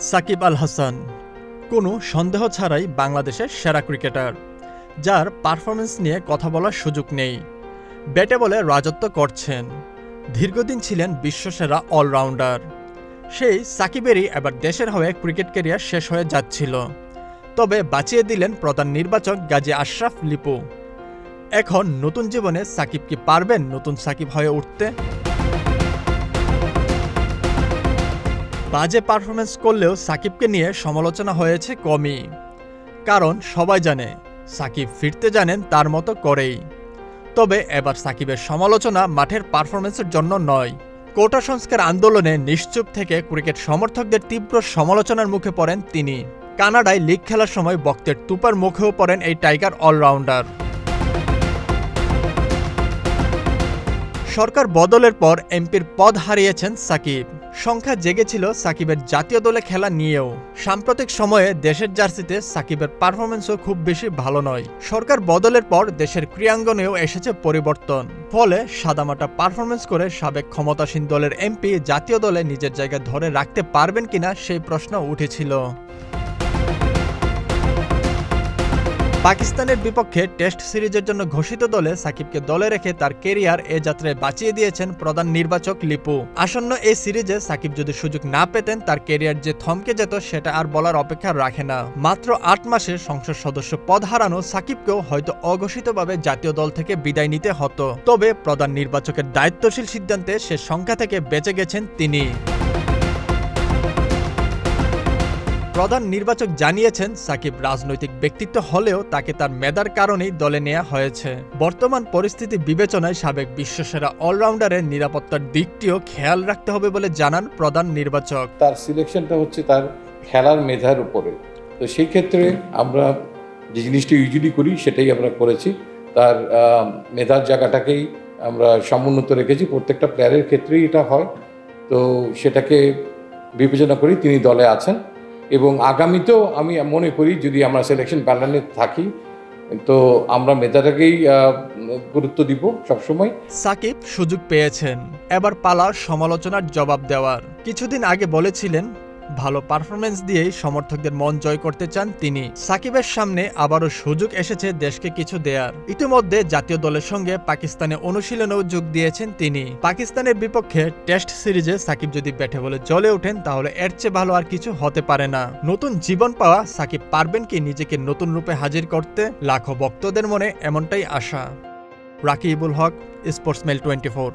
সাকিব আল হাসান। কোনো সন্দেহ ছাড়াই বাংলাদেশের সেরা ক্রিকেটার, যার পারফরমেন্স নিয়ে কথা বলার সুযোগ নেই। ব্যাটে বলে রাজত্ব করছেন। দীর্ঘদিন ছিলেন বিশ্বসেরা অলরাউন্ডার। সেই সাকিবেরই এবার দেশের হয়ে ক্রিকেট ক্যারিয়ার শেষ হয়ে যাচ্ছিল। তবে বাঁচিয়ে দিলেন প্রধান নির্বাচক গাজী আশরাফ লিপু। এখন নতুন জীবনে সাকিব কি পারবেন নতুন সাকিব হয়ে উঠতে? বাজে পারফরমেন্স করলেও সাকিবকে নিয়ে সমালোচনা হয়েছে কমই। কারণ সবাই জানে, সাকিব ফিরতে জানেন তার মতো করেই। তবে এবার সাকিবের সমালোচনা মাঠের পারফরমেন্সের জন্য নয়। কোটা সংস্কার আন্দোলনে নিশ্চুপ থেকে ক্রিকেট সমর্থকদের তীব্র সমালোচনার মুখে পড়েন তিনি। কানাডায় লিগ খেলার সময় বক্তের তুপার মুখেও পড়েন এই টাইগার অলরাউন্ডার। সরকার বদলের পর এমপির পদ হারিয়েছেন সাকিব। সংখ্যা জেগেছিল সাকিবের জাতীয় দলে খেলা নিয়েও। সাম্প্রতিক সময়ে দেশের জার্সিতে সাকিবের পারফরমেন্সও খুব বেশি ভালো নয়। সরকার বদলের পর দেশের ক্রীড়াঙ্গনেও এসেছে পরিবর্তন। ফলে সাদামাটা পারফরমেন্স করে সাবেক ক্ষমতাসীন দলের এমপি জাতীয় দলে নিজের জায়গা ধরে রাখতে পারবেন কিনা সেই প্রশ্ন উঠেছিল। পাকিস্তানের বিপক্ষে টেস্ট সিরিজের জন্য ঘোষিত দলে সাকিবকে দলে রেখে তার কেরিয়ার এ যাত্রায় বাঁচিয়ে দিয়েছেন প্রধান নির্বাচক লিপু। আসন্ন এই সিরিজে সাকিব যদি সুযোগ না পেতেন, তার কেরিয়ার যে থমকে যেত, সেটা আর বলার অপেক্ষা রাখে না। মাত্র আট মাসে সংসদ সদস্য পদ হারানো সাকিবকেও হয়তো অঘোষিতভাবে জাতীয় দল থেকে বিদায় নিতে হতো। তবে প্রধান নির্বাচকের দায়িত্বশীল সিদ্ধান্তে সে সংখ্যা থেকে বেঁচে গেছেন তিনি। প্রধান নির্বাচক জানিয়েছেন, সাকিব রাজনৈতিক ব্যক্তিত্ব হলেও তাকে তার মেধার কারণেই দলে নেওয়া হয়েছে। বর্তমান পরিস্থিতি বিবেচনায় সাবেক বিশ্বসেরা অলরাউন্ডারের নিরাপত্তার দিকটিও খেয়াল রাখতে হবে বলে জানান প্রধান নির্বাচক। তার সিলেকশনটা হচ্ছে তার খেলার মেধার উপরে। তো সেই ক্ষেত্রে আমরা যে জিনিসটি ইউজুয়ালি করি, সেটাই আমরা করেছি। তার মেধার জায়গাটাকেই আমরা সমুন্নত রেখেছি। প্রত্যেকটা প্লেয়ারের ক্ষেত্রেই এটা হয়। তো সেটাকে বিবেচনা করি তিনি দলে আছেন। এবং আগামীতেও আমি মনে করি যদি আমরা সিলেকশন প্যানেলে থাকি, তো আমরা মেধাটাকেই গুরুত্ব দিব সবসময়। সাকিব সুযোগ পেয়েছেন। এবার পালা সমালোচনার জবাব দেওয়ার। কিছুদিন আগে বলেছিলেন ভালো পারফরমেন্স দিয়েই সমর্থকদের মন জয় করতে চান তিনি। সাকিবের সামনে আবারও সুযোগ এসেছে দেশকে কিছু দেয়ার। ইতিমধ্যে জাতীয় দলের সঙ্গে পাকিস্তানে অনুশীলনেও যোগ দিয়েছেন তিনি। পাকিস্তানের বিপক্ষে টেস্ট সিরিজে সাকিব যদি ব্যাটে বলে জ্বলে ওঠেন, তাহলে এর চেয়ে ভালো আর কিছু হতে পারে না। নতুন জীবন পাওয়া সাকিব পারবেন কি নিজেকে নতুন রূপে হাজির করতে? লাখো ভক্তদের মনে এমনটাই আশা। Rakibul Haque sportsmail twenty four